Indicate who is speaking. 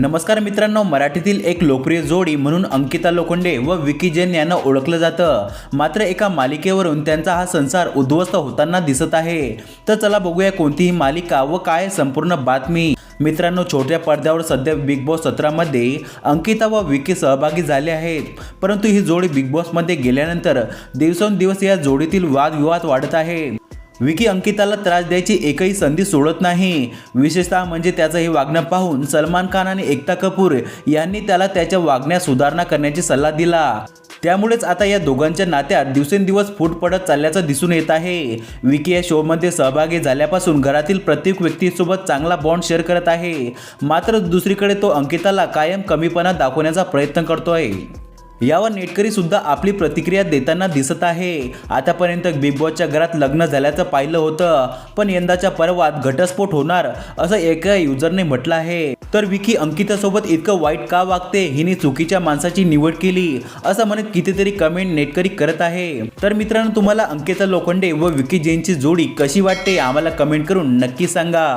Speaker 1: नमस्कार मित्रांनो मराठीतील एक लोकप्रिय जोडी म्हणून अंकिता लोखंडे व विकी जैन यांना ओळखलं जातं. मात्र एका मालिकेवरून त्यांचा हा संसार उद्ध्वस्त होताना दिसत आहे. तर चला बघूया कोणतीही मालिका व काय संपूर्ण बातमी. मित्रांनो छोट्या पडद्यावर सध्या बिग बॉस सत्रामध्ये अंकिता व विकी सहभागी झाले आहेत. परंतु ही जोडी बिग बॉसमध्ये गेल्यानंतर दिवसेंदिवस या जोडीतील वादविवाद वाढत आहे. विकी अंकिताला त्रास द्यायची एकही संधी सोडत नाही. विशेषतः म्हणजे त्याचं हे वागणं पाहून सलमान खान आणि एकता कपूर यांनी त्याला त्याच्या वागण्यात सुधारणा करण्याची सल्ला दिला. त्यामुळेच आता या दोघांच्या नात्यात दिवसेंदिवस फूट पडत चालल्याचं दिसून येत आहे. विकी या शोमध्ये सहभागी झाल्यापासून घरातील प्रत्येक व्यक्तीसोबत चांगला बॉन्ड शेअर करत आहे. मात्र दुसरीकडे तो अंकिताला कायम कमीपणा दाखवण्याचा प्रयत्न करतो आहे यावर नेटकरी सुद्धा आपली प्रतिक्रिया देताना दिसत आहे. आतापर्यंत बिग बॉसच्या घरात लग्न झाल्याचं पाहिलं होतं पण यंदाच्या पर्वात घटस्फोट होणार असं एका युजरने म्हटलं आहे. तर विकी अंकितासोबत इतकं वाईट का वागते? हिने चुकीच्या माणसाची निवड केली असं म्हणत कितीतरी कमेंट नेटकरी करत आहे. तर मित्रांनो तुम्हाला अंकिता लोखंडे व विकी जैनची जोडी कशी वाटते? आम्हाला कमेंट करून नक्की सांगा.